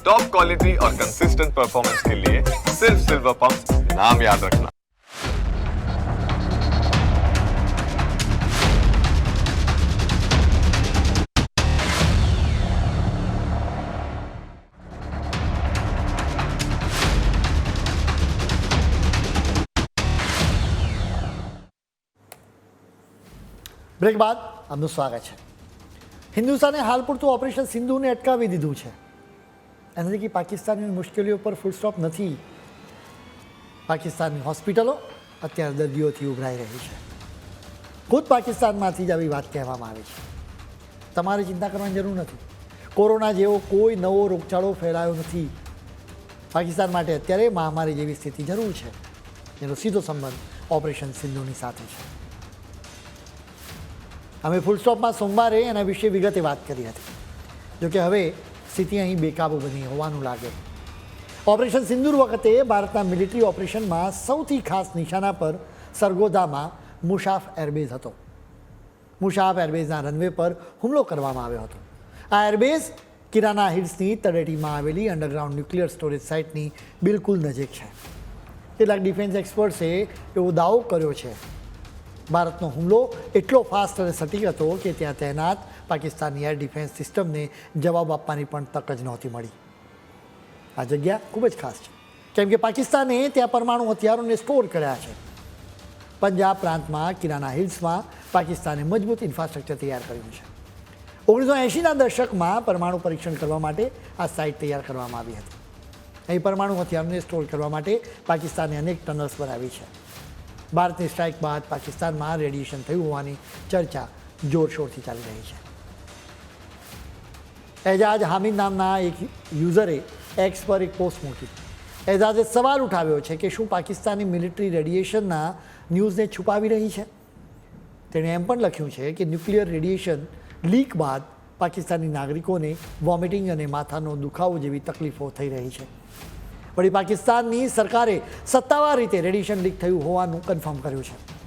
Top quality और consistent performance के लिए सिर्फ सिल्वर पंप नाम याद रखना બ્રેક બાદ આપનું સ્વાગત છે હિન્દુસ્તાને હાલ પૂરતું ઓપરેશન સિંધુને અટકાવી દીધું છે એનાથી કે પાકિસ્તાનની મુશ્કેલીઓ પર ફૂલ સ્ટોપ નથી પાકિસ્તાનની હોસ્પિટલો અત્યારે દર્દીઓથી ઉભરાઈ રહી છે ખુદ પાકિસ્તાનમાંથી જ આવી વાત કહેવામાં આવી છે તમારે ચિંતા કરવાની જરૂર નથી કોરોના જેવો કોઈ નવો રોગચાળો ફેલાયો નથી પાકિસ્તાન માટે અત્યારે મહામારી જેવી સ્થિતિ જરૂર છે જેનો સીધો સંબંધ ઓપરેશન સિંધુની સાથે છે અમે ફૂલસ્ટોપમાં સોમવારે એના વિશે વિગતે વાત કરી હતી જોકે હવે સ્થિતિ અહીં બેકાબુ બની હોવાનું લાગે. ઓપરેશન સિંદૂર વખતે ભારતના મિલિટરી ઓપરેશનમાં સૌથી ખાસ નિશાના પર સરગોદામાં મુશાફ એરબેઝ હતો. મુશાફ એરબેઝના રનવે પર હુમલો કરવામાં આવ્યો હતો. આ એરબેઝ કિરાના હિલ્સની તળેટીમાં આવેલી અંડરગ્રાઉન્ડ ન્યુક્લિયર સ્ટોરેજ સાઇટની બિલકુલ નજીક છે. કેટલાક ડિફેન્સ એક્સપર્ટ્સે એવો દાવો કર્યો છે ભારતનો હુમલો એટલો ફાસ્ટ અને સટીક હતો કે ત્યાં તૈનાત પાકિસ્તાનની એર ડિફેન્સ સિસ્ટમને જવાબ આપવાની પણ તક જ નહોતી મળી. આ જગ્યા ખૂબ જ ખાસ છે. કેમ કે પાકિસ્તાને ત્યાં પરમાણુ હથિયારોને સ્ટોર કર્યા છે. પંજાબ પ્રાંતમાં, કિરાના હિલ્સમાં પાકિસ્તાને મજબૂત ઇન્ફ્રાસ્ટ્રક્ચર તૈયાર કર્યું છે. ઓગણીસો એંશીના દશકમાં પરમાણુ પરીક્ષણ કરવા માટે આ સાઇટ તૈયાર કરવામાં આવી હતી. અહીં પરમાણુ હથિયારોને સ્ટોર કરવા માટે પાકિસ્તાને અનેક ટનલ્સ બનાવી છે. ભારતની સ્ટ્રાઇક બાદ પાકિસ્તાનમાં રેડિયેશન થયું હોવાની ચર્ચા જોરશોરથી ચાલી રહી છે. એજાજ હામિદ નામના એક યુઝરે એક્સ પર એક પોસ્ટ મૂકી. એજાજે સવાલ ઉઠાવ્યો છે કે શું પાકિસ્તાની મિલિટરી રેડિયેશનના ન્યૂઝને છુપાવી રહી છે? તેણે એમ પણ લખ્યું છે કે ન્યુક્લિયર રેડિયેશન લીક બાદ પાકિસ્તાની નાગરિકોને વોમિટિંગ અને માથાનો દુખાવો જેવી તકલીફો થઈ રહી છે. વળી પાકિસ્તાનની સરકારે સત્તાવાર રીતે રેડિયેશન લીક થયું હોવાનું કન્ફર્મ કર્યું છે.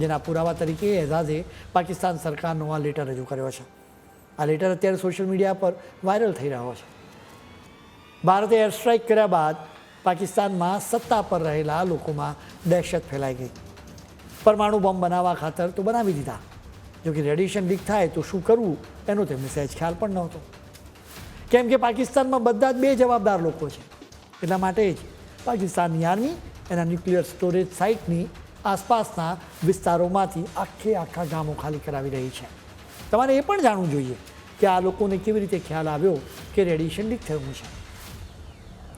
જેના પુરાવા તરીકે એઝાઝે પાકિસ્તાન સરકારનો આ લેટર રજૂ કર્યો છે. આ લેટર અત્યારે સોશિયલ મીડિયા પર વાયરલ થઈ રહ્યો છે. ભારતે એર સ્ટ્રાઇક કર્યા બાદ પાકિસ્તાનમાં સત્તા પર રહેલા લોકોમાં દહેશત ફેલાઈ ગઈ. પરમાણુ બોમ્બ બનાવવા ખાતર તો બનાવી દીધા. જોકે રેડિયેશન લીક થાય તો શું કરવું? એનો તેમને સહેજ ખ્યાલ પણ નહોતો. કેમ કે પાકિસ્તાનમાં બધા જ બે જવાબદાર લોકો છે. એટલા માટે જ પાકિસ્તાનની આર્મી એના ન્યુક્લિયર સ્ટોરેજ સાઇટની આસપાસના વિસ્તારોમાંથી આખે આખા ગામો ખાલી કરાવી રહી છે. તમારે એ પણ જાણવું જોઈએ કે આ લોકોને કેવી રીતે ખ્યાલ આવ્યો કે રેડિયેશન લીક થયું છે.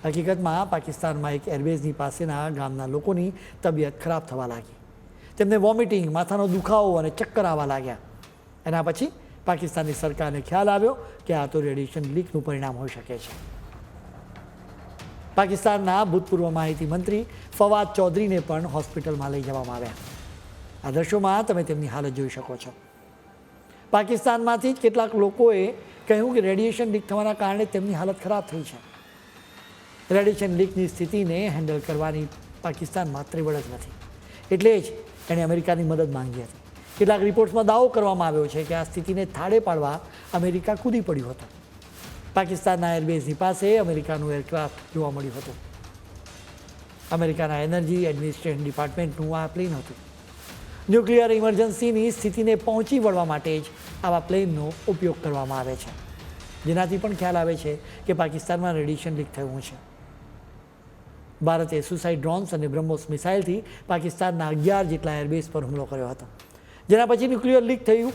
હકીકતમાં પાકિસ્તાનમાં એક એરબેઝની પાસેના ગામના લોકોની તબિયત ખરાબ થવા લાગી. તેમને વોમિટિંગ, માથાનો દુખાવો અને ચક્કર આવવા લાગ્યા. એના પછી પાકિસ્તાનની સરકારને ખ્યાલ આવ્યો કે આ તો રેડિયેશન લીકનું પરિણામ હોઈ શકે છે. પાકિસ્તાનના ભૂતપૂર્વ માહિતી મંત્રી ફવાદ ચૌધરીને પણ હોસ્પિટલમાં લઈ જવામાં આવ્યા. આ દ્રશ્યોમાં તમે તેમની હાલત જોઈ શકો છો. પાકિસ્તાનમાંથી જ કેટલાક લોકોએ કહ્યું કે રેડિયેશન લીક થવાના કારણે તેમની હાલત ખરાબ થઈ છે. રેડિયેશન લીકની સ્થિતિને હેન્ડલ કરવાની પાકિસ્તાનમાં ત્રિવડ જ નથી. એટલે જ એણે અમેરિકાની મદદ માંગી હતી. કેટલાક રિપોર્ટ્સમાં દાવો કરવામાં આવ્યો છે કે આ સ્થિતિને થાળે પાડવા અમેરિકા કૂદી પડ્યું હતું. પાકિસ્તાનના એરબેઝની પાસે અમેરિકાનું એરક્રાફ્ટ જોવા મળ્યું હતું. અમેરિકાના એનર્જી એડમિનિસ્ટ્રેશન ડિપાર્ટમેન્ટનું આ પ્લેન હતું. ન્યુક્લિયર ઇમરજન્સીની સ્થિતિને પહોંચી વળવા માટે જ આવા પ્લેનનો ઉપયોગ કરવામાં આવે છે. જેનાથી પણ ખ્યાલ આવે છે કે પાકિસ્તાનમાં રેડિયેશન લીક થયું છે. ભારતે સુસાઇડ ડ્રોન્સ અને બ્રહ્મોસ મિસાઇલથી પાકિસ્તાનના અગિયાર જેટલા એરબેઝ પર હુમલો કર્યો હતો. જેના પછી ન્યુક્લિયર લીક થયું.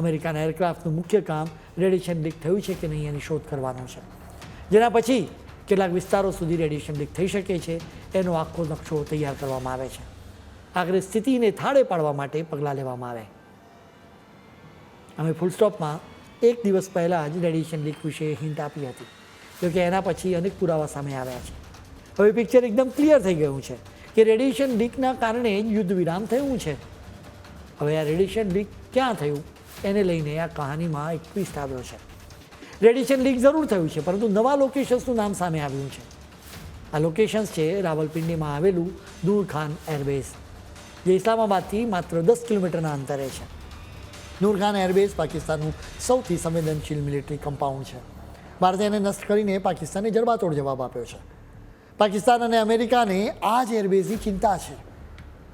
અમેરિકાના એરક્રાફ્ટનું મુખ્ય કામ રેડિયેશન લીક થયું છે કે નહીં એની શોધ કરવાનો છે. જેના પછી કેટલાક વિસ્તારો સુધી રેડિયેશન લીક થઈ શકે છે, એનો આખો નકશો તૈયાર કરવામાં આવે છે. આખરે સ્થિતિને થાળે પાડવા માટે પગલાં લેવામાં આવે. અમે ફૂલ સ્ટોપમાં એક દિવસ પહેલાં જ રેડિયેશન લીક વિશે હિન્ટ આપી હતી જોકે એના પછી અનેક પુરાવા સામે આવ્યા છે. હવે પિક્ચર એકદમ ક્લિયર થઈ ગયું છે કે રેડિયેશન લીકના કારણે યુદ્ધ વિરામ થયું છે. હવે આ રેડિયેશન લીક ક્યાં થયું? એને લઈને આ કહાનીમાં એક આવ્યો છે. રેડિશન લીક જરૂર થયું છે, પરંતુ નવા લોકેશન્સનું નામ સામે આવ્યું છે. આ લોકેશન્સ છે રાવલપિંડીમાં આવેલું દૂરખાન એરબેઝ જે ઇસ્લામાબાદથી માત્ર દસ કિલોમીટરના અંતરે છે. નૂરખાન એરબેઝ પાકિસ્તાનનું સૌથી સંવેદનશીલ મિલિટરી કમ્પાઉન્ડ છે. ભારતે એને નષ્ટ કરીને પાકિસ્તાને જડબાતોડ જવાબ આપ્યો છે. પાકિસ્તાન અને અમેરિકાને આ જ એરબેઝની ચિંતા છે.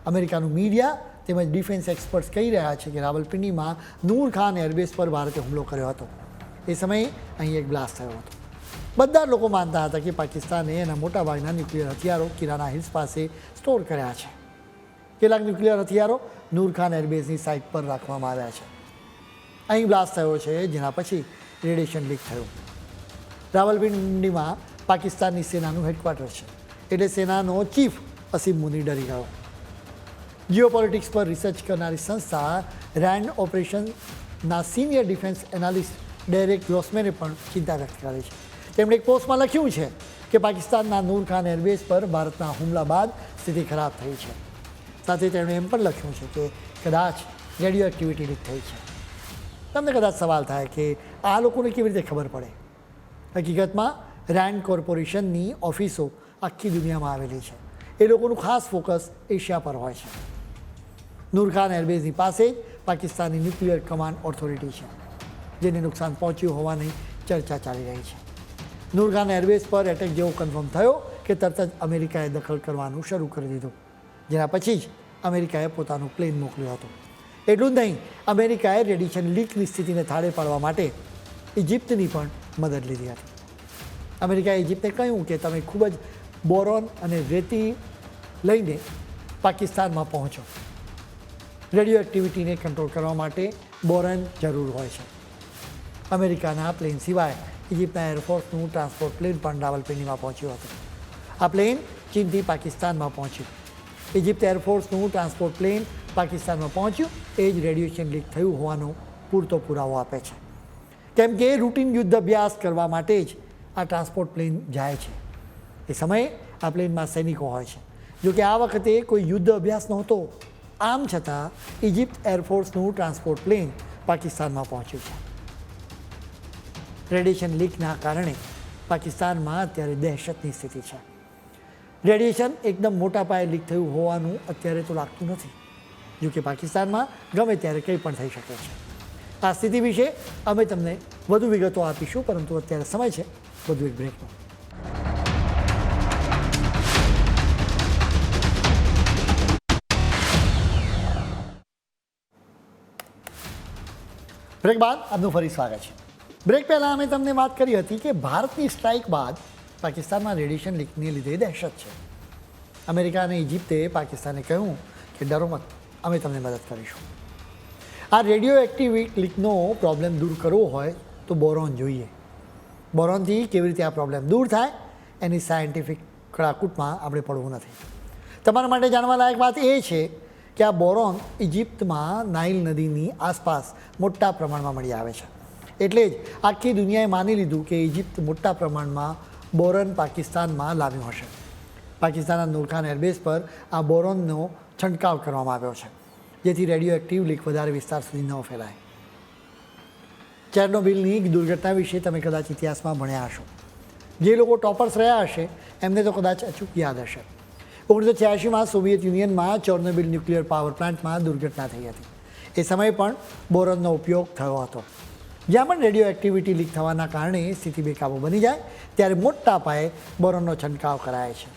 અમેરિકાનું મીડિયા તેમજ ડિફેન્સ એક્સપર્ટ્સ કહી રહ્યા છે કે રાવલપિંડીમાં નૂર ખાન એરબેઝ પર ભારતે હુમલો કર્યો હતો. એ સમયે અહીં એક બ્લાસ્ટ થયો હતો. બધા લોકો માનતા હતા કે પાકિસ્તાને એના મોટાભાગના ન્યુક્લિયર હથિયારો કિરાના હિલ્સ પાસે સ્ટોર કર્યા છે. કેટલાક ન્યુક્લિયર હથિયારો નૂર ખાન એરબેઝની સાઇટ પર રાખવામાં આવ્યા છે. અહીં બ્લાસ્ટ થયો છે, જેના પછી રેડિયેશન લીક થયું. રાવલપિંડીમાં પાકિસ્તાનની સેનાનું હેડક્વાર્ટર છે. એટલે સેનાનો ચીફ અસીમ મુની ડરી ગયો. જીઓપોલિટિક્સ પર રિસર્ચ કરનારી સંસ્થા રેન્ડ ઓપરેશનના સિનિયર ડિફેન્સ એનાલિસ્ટ ડેરેક ગ્લોસમેને પણ ચિંતા વ્યક્ત કરી છે. તેમણે એક પોસ્ટમાં લખ્યું છે કે પાકિસ્તાનના નૂરખાન એરબેઝ પર ભારતના હુમલા બાદ સ્થિતિ ખરાબ થઈ છે. સાથે તેમણે એમ પણ લખ્યું છે કે કદાચ રેડિયો એક્ટિવિટી લીક થઈ છે. તમને કદાચ સવાલ થાય કે આ લોકોને કેવી રીતે ખબર પડે? હકીકતમાં રેન્ડ કોર્પોરેશનની ઓફિસો આખી દુનિયામાં આવેલી છે. એ લોકોનું ખાસ ફોકસ એશિયા પર હોય છે. નૂર ખાન એરબેઝની પાસે પાકિસ્તાનની ન્યુક્લિયર કમાન્ડ ઓથોરિટી છે, જેને નુકસાન પહોંચ્યું હોવાની ચર્ચા ચાલી રહી છે. નૂર ખાન એરબેઝ પર એટેક જેવો કન્ફર્મ થયો કે તરત જ અમેરિકાએ દખલ કરવાનું શરૂ કરી દીધું. જેના પછી જ અમેરિકાએ પોતાનું પ્લેન મોકલ્યું હતું. એટલું જ નહીં, અમેરિકાએ રેડિયેશન લીકની સ્થિતિને થાળે પાડવા માટે ઇજિપ્તની પણ મદદ લીધી હતી. અમેરિકાએ ઇજિપ્તને કહ્યું કે તમે ખૂબ જ બોરોન અને રેતી લઈને પાકિસ્તાનમાં પહોંચો. રેડિયો એક્ટિવિટીને કંટ્રોલ કરવા માટે બોરન જરૂર હોય છે. અમેરિકાના પ્લેન સિવાય ઇજિપ્તના એરફોર્સનું ટ્રાન્સપોર્ટ પ્લેન પણ રાવલપિંડીમાં પહોંચ્યું હતું. આ પ્લેન ચીનથી પાકિસ્તાનમાં પહોંચ્યું. ઇજિપ્ત એરફોર્સનું ટ્રાન્સપોર્ટ પ્લેન પાકિસ્તાનમાં પહોંચ્યું, એ જ રેડિયેશન લીક થયું હોવાનો પૂરતો પુરાવો આપે છે. કેમ કે રૂટીન યુદ્ધ અભ્યાસ કરવા માટે જ આ ટ્રાન્સપોર્ટ પ્લેન જાય છે. એ સમયે આ પ્લેનમાં સૈનિકો હોય છે. જોકે આ વખતે કોઈ યુદ્ધ અભ્યાસ નહોતો. આમ છતાં ઇજિપ્ત એરફોર્સનું ટ્રાન્સપોર્ટ પ્લેન પાકિસ્તાનમાં પહોંચ્યું છે. રેડિયેશન લીકના કારણે પાકિસ્તાનમાં અત્યારે દહેશતની સ્થિતિ છે. રેડિયેશન એકદમ મોટા પાયે લીક થયું હોવાનું અત્યારે તો લાગતું નથી. જો કે પાકિસ્તાનમાં ગમે ત્યારે કંઈ પણ થઈ શકે છે. આ સ્થિતિ વિશે અમે તમને વધુ વિગતો આપીશું, પરંતુ અત્યારે સમય છે. વધુ એક બ્રેકનો બ્રેક બાદ આપનું ફરી સ્વાગત છે. બ્રેક પહેલાં અમે તમને વાત કરી હતી કે ભારતની સ્ટ્રાઇક બાદ પાકિસ્તાનમાં રેડિયેશન લીકને લીધે દહેશત છે. અમેરિકા અને ઇજિપ્તે પાકિસ્તાને કહ્યું કે ડરો મત. અમે તમને મદદ કરીશું. આ રેડિયો એક્ટિવ લીકનો પ્રોબ્લેમ દૂર કરવો હોય તો બોરોન જોઈએ. બોરોનથી કેવી રીતે આ પ્રોબ્લેમ દૂર થાય એની સાયન્ટિફિક કળાકૂટમાં આપણે પડવું નથી. તમારા માટે જાણવા લાયક વાત એ છે કે આ બોરોન ઇજિપ્તમાં નાઇલ નદીની આસપાસ મોટા પ્રમાણમાં મળી આવે છે. એટલે જ આખી દુનિયાએ માની લીધું કે ઇજિપ્ત મોટા પ્રમાણમાં બોરોન પાકિસ્તાનમાં લાવ્યું હશે. પાકિસ્તાનના નૂરખાન એરબેઝ પર આ બોરોનનો છંટકાવ કરવામાં આવ્યો છે, જેથી રેડિયો એક્ટિવ લીક વધારે વિસ્તાર સુધી ન ફેલાય. ચેર્નોબિલની દુર્ઘટના વિશે તમે કદાચ ઇતિહાસમાં ભણ્યા હશો. જે લોકો ટોપર્સ રહ્યા હશે, એમને તો કદાચ અચૂક યાદ હશે. ઓગણીસો છ્યાસીમાં સોવિયત યુનિયનમાં ચોર્નોબિલ ન્યુક્લિયર પાવર પ્લાન્ટમાં દુર્ઘટના થઈ હતી. એ સમયે પણ બોરોનનો ઉપયોગ થયો હતો. જ્યાં પણ રેડિયો એક્ટિવિટી લીક થવાના કારણે સ્થિતિ બેકાબૂ બની જાય, ત્યારે મોટા પાયે બોરોનનો છંટકાવ કરાય છે.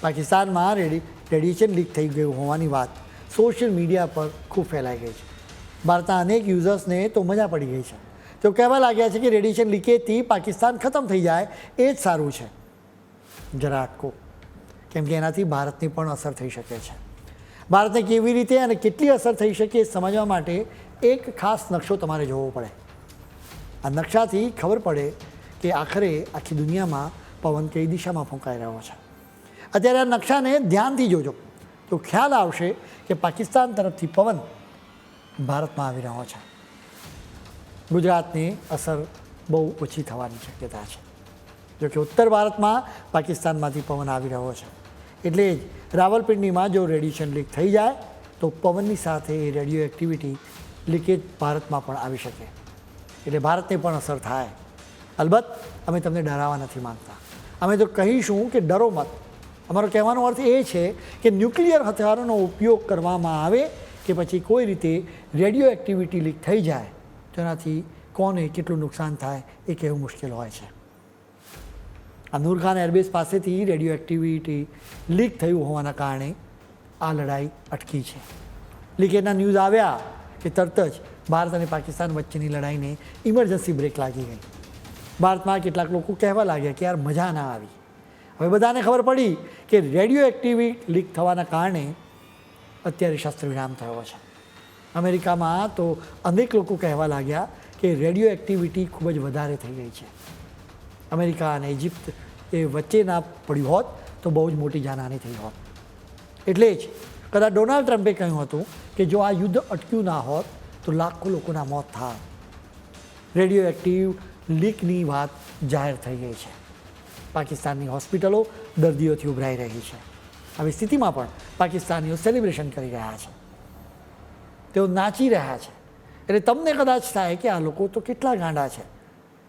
પાકિસ્તાનમાં રેડી, રેડિયેશન લીક થઈ ગયું હોવાની વાત સોશિયલ મીડિયા પર ખૂબ ફેલાઈ ગઈ છે. ભારતના અનેક યુઝર્સને તો મજા પડી ગઈ છે. તેઓ કહેવા લાગ્યા છે કે રેડિયેશન લીકેજથી પાકિસ્તાન ખતમ થઈ જાય એ જ સારું છે. જરા અટકો કેમ કે એનાથી ભારતની પણ અસર થઈ શકે છે. ભારતને કેવી રીતે અને કેટલી અસર થઈ શકે એ સમજવા માટે એક ખાસ નકશો તમારે જોવો પડે. આ નકશાથી ખબર પડે કે આખરે આખી દુનિયામાં પવન કઈ દિશામાં ફૂંકાઈ રહ્યો છે. અત્યારે આ નકશાને ધ્યાનથી જોજો. તો ખ્યાલ આવશે કે પાકિસ્તાન તરફથી પવન ભારતમાં આવી રહ્યો છે. ગુજરાતની અસર બહુ ઓછી થવાની શક્યતા છે. જો કે ઉત્તર ભારતમાં પાકિસ્તાનમાંથી પવન આવી રહ્યો છે. એટલે જ રાવલપિંડીમાં જો રેડિયેશન લીક થઈ જાય, તો પવનની સાથે એ રેડિયો એક્ટિવિટી લીકેજ ભારતમાં પણ આવી શકે. એટલે ભારતને પણ અસર થાય. અલબત્ત, અમે તમને ડરાવવા નથી માગતા. અમે તો કહીશું કે ડરો મત. અમારો કહેવાનો અર્થ એ છે કે ન્યુક્લિયર હથિયારોનો ઉપયોગ કરવામાં આવે કે પછી કોઈ રીતે રેડિયો એક્ટિવિટી લીક થઈ જાય, તેનાથી કોને કેટલું નુકસાન થાય એ કહેવું મુશ્કેલ હોય છે. નૂરખાન એરબેઝ પાસેથી રેડિયો એક્ટિવિટી લીક થયું હોવાના કારણે આ લડાઈ અટકી છે. લીકેજના ન્યૂઝ આવ્યા કે તરત જ ભારત અને પાકિસ્તાન વચ્ચેની લડાઈને ઇમરજન્સી બ્રેક લાગી ગઈ. ભારતમાં કેટલાક લોકો કહેવા લાગ્યા કે યાર મજા ના આવી. હવે બધાને ખબર પડી કે રેડિયો એક્ટિવિટી લીક થવાના કારણે અત્યારે શસ્ત્ર વિરામ થયો છે. અમેરિકામાં તો અનેક લોકો કહેવા લાગ્યા કે રેડિયો એક્ટિવિટી ખૂબ જ વધારે થઈ ગઈ છે. અમેરિકા અને ઇજિપ્ત એ વચ્ચે ના પડ્યું હોત તો બહુ જ મોટી જાનહાની થઈ હોત. એટલે જ કદાચ ડોનાલ્ડ ટ્રમ્પે કહ્યું હતું કે જો આ યુદ્ધ અટક્યું ના હોત તો લાખો લોકોના મોત થાત. રેડિયો એક્ટિવ લીકની વાત જાહેર થઈ ગઈ છે. પાકિસ્તાનની હોસ્પિટલો દર્દીઓથી ઉભરાઈ રહી છે. આવી સ્થિતિમાં પણ પાકિસ્તાનીઓ સેલિબ્રેશન કરી રહ્યા છે. તેઓ નાચી રહ્યા છે. એટલે તમને કદાચ થાય કે આ લોકો તો કેટલા ગાંડા છે.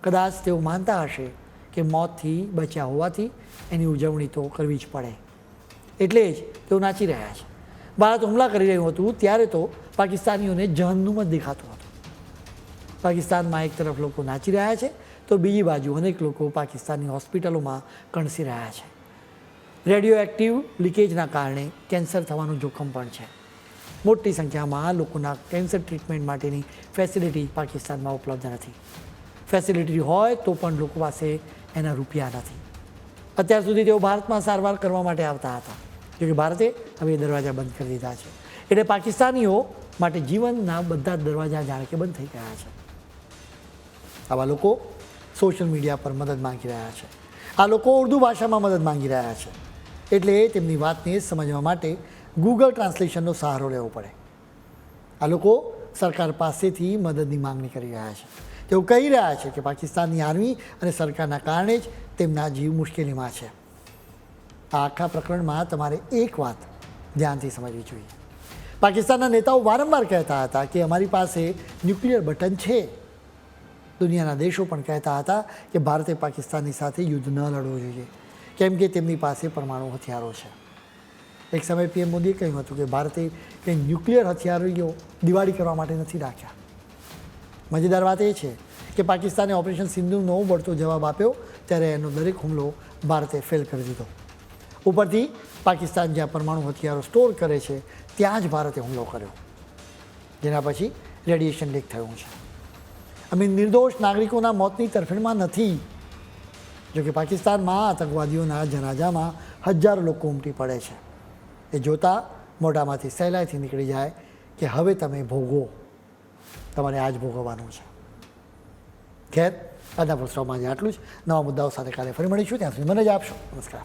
કદાચ તેઓ માનતા હશે કે મોતથી બચ્યા હોવાથી એની ઉજવણી તો કરવી જ પડે. એટલે જ તેઓ નાચી રહ્યા છે. ભારત હુમલા કરી રહ્યું હતું ત્યારે તો પાકિસ્તાનીઓને જહન્નુમ જ દેખાતું હતું. પાકિસ્તાનમાં એક તરફ લોકો નાચી રહ્યા છે, તો બીજી બાજુ અનેક લોકો પાકિસ્તાનની હોસ્પિટલોમાં કણસી રહ્યા છે. રેડિયો એક્ટિવ લીકેજના કારણે કેન્સર થવાનું જોખમ પણ છે. મોટી સંખ્યામાં લોકોના કેન્સર ટ્રીટમેન્ટ માટેની ફેસિલિટી પાકિસ્તાનમાં ઉપલબ્ધ નથી. ફેસિલિટી હોય તો પણ લોકો પાસે એના રૂપિયા નથી. અત્યાર સુધી તેઓ ભારતમાં સારવાર કરવા માટે આવતા હતા. જોકે ભારતે હવે એ દરવાજા બંધ કરી દીધા છે. એટલે પાકિસ્તાનીઓ માટે જીવનના બધા જ દરવાજા જાણે કે બંધ થઈ ગયા છે. આવા લોકો સોશિયલ મીડિયા પર મદદ માંગી રહ્યા છે. આ લોકો ઉર્દુ ભાષામાં મદદ માંગી રહ્યા છે. એટલે તેમની વાતને સમજવા માટે ગૂગલ ટ્રાન્સલેશનનો સહારો લેવો પડે. આ લોકો સરકાર પાસેથી મદદની માંગણી કરી રહ્યા છે. તેઓ કહી રહ્યા છે કે પાકિસ્તાનની આર્મી અને સરકારના કારણે જ તેમના જીવ મુશ્કેલીમાં છે. આ આખા પ્રકરણમાં તમારે એક વાત ધ્યાનથી સમજવી જોઈએ. પાકિસ્તાનના નેતાઓ વારંવાર કહેતા હતા કે અમારી પાસે ન્યુક્લિયર બટન છે. દુનિયાના દેશો પણ કહેતા હતા કે ભારતે પાકિસ્તાનની સાથે યુદ્ધ ન લડવું જોઈએ. કેમ કે તેમની પાસે પરમાણુ હથિયારો છે. એક સમયે પીએમ મોદીએ કહ્યું હતું કે ભારતે કંઈ ન્યુક્લિયર હથિયારો દિવાળી કરવા માટે નથી રાખ્યા. મજેદાર વાત એ છે કે પાકિસ્તાને ઓપરેશન સિંધુનો વળતો જવાબ આપ્યો ત્યારે એનો દરેક હુમલો ભારતે ફેલ કરી દીધો. ઉપરથી પાકિસ્તાન જ્યાં પરમાણુ હથિયારો સ્ટોર કરે છે, ત્યાં જ ભારતે હુમલો કર્યો. જેના પછી રેડિયેશન લીક થયું છે. અમે નિર્દોષ નાગરિકોના મોતની તરફેણમાં નથી, જોકે પાકિસ્તાનમાં આતંકવાદીઓના જનાજામાં હજારો લોકો ઉમટી પડે છે. એ જોતાં મોઢામાંથી સહેલાઈથી નીકળી જાય કે હવે તમે ભોગવો. તમારે આજ ભોગવવાનું છે. ખેર આજના પ્રસ્તાવમાં આજે આટલું જ. નવા મુદ્દાઓ સાથે કાલે ફરી મળીશું. ત્યાં સુધી મને જ આપશો. નમસ્કાર.